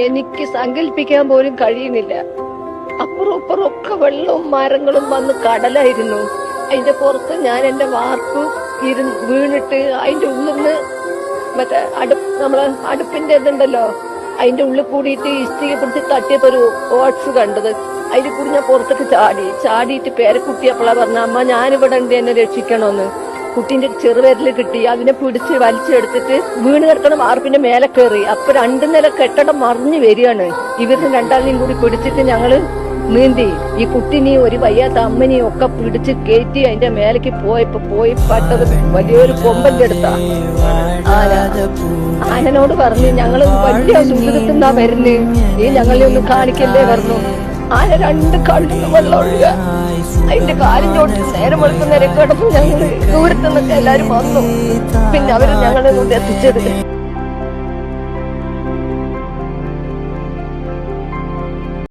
എനിക്ക് സങ്കല്പിക്കാൻ പോലും കഴിയുന്നില്ല. അപ്പുറം ഇപ്പുറം ഒക്കെ വെള്ളവും മരങ്ങളും വന്ന് കടലായിരുന്നു. അതിന്റെ പുറത്ത് ഞാൻ എന്റെ വാർപ്പ് ഇരുന്ന് വീണിട്ട് അതിന്റെ ഉള്ളിൽ നിന്ന് മറ്റേ അടുപ്പ് നമ്മൾ അടുപ്പിന്റെ ഇതുണ്ടല്ലോ. അതിന്റെ ഉള്ളിൽ കൂടിയിട്ട് ഇഷ്ടിക പിടിച്ച് തട്ടിയപ്പോ ഒരു ഓട്സ് കണ്ടത്. അതിൽ കൂടി ഞാൻ പുറത്തേക്ക് ചാടി. ചാടിയിട്ട് പേരക്കുട്ടിയപ്പോഴാ പറഞ്ഞ അമ്മ ഞാനിവിടെ ഉണ്ട് എന്നെ രക്ഷിക്കണോന്ന്. കുട്ടീന്റെ ചെറുപേരിൽ കിട്ടി. അതിനെ പിടിച്ച് വലിച്ചെടുത്തിട്ട് വീണ് കിടക്കണ വാർപ്പിന്റെ മേലെ കയറി. അപ്പൊ രണ്ടു നില കെട്ടടം മറിഞ്ഞു വരികയാണ്. ഇവരിന് രണ്ടാളിനെയും കൂടി പിടിച്ചിട്ട് ഞങ്ങൾ നീന്തി. ഈ കുട്ടിനെയും ഒരു വയ്യാത്ത അമ്മനെയും ഒക്കെ പിടിച്ച് കയറ്റി അതിന്റെ മേലേക്ക് പോയപ്പോ പോയി പട്ടത് വലിയൊരു കൊമ്പന്റെ അടുത്താ. ആന ആനനോട് പറഞ്ഞു ഞങ്ങൾ വലിയ സുഹൃത്തുന്നാ വരുന്നേ. നീ ഞങ്ങളെ ഒന്ന് കാണിക്കല്ലേ പറഞ്ഞു. ആന രണ്ട് കണ്ണിന് വെള്ളം ഒഴുക അതിന്റെ കാലിൻ ചോട്ടിൽ നേരം വെളുക്കുന്നേരെ കിടന്നു ദൂരത്തുനിന്നൊക്കെ എല്ലാരും വന്നു. പിന്നെ അവർ ഞങ്ങളെ കൊണ്ട് എത്തിച്ചത്.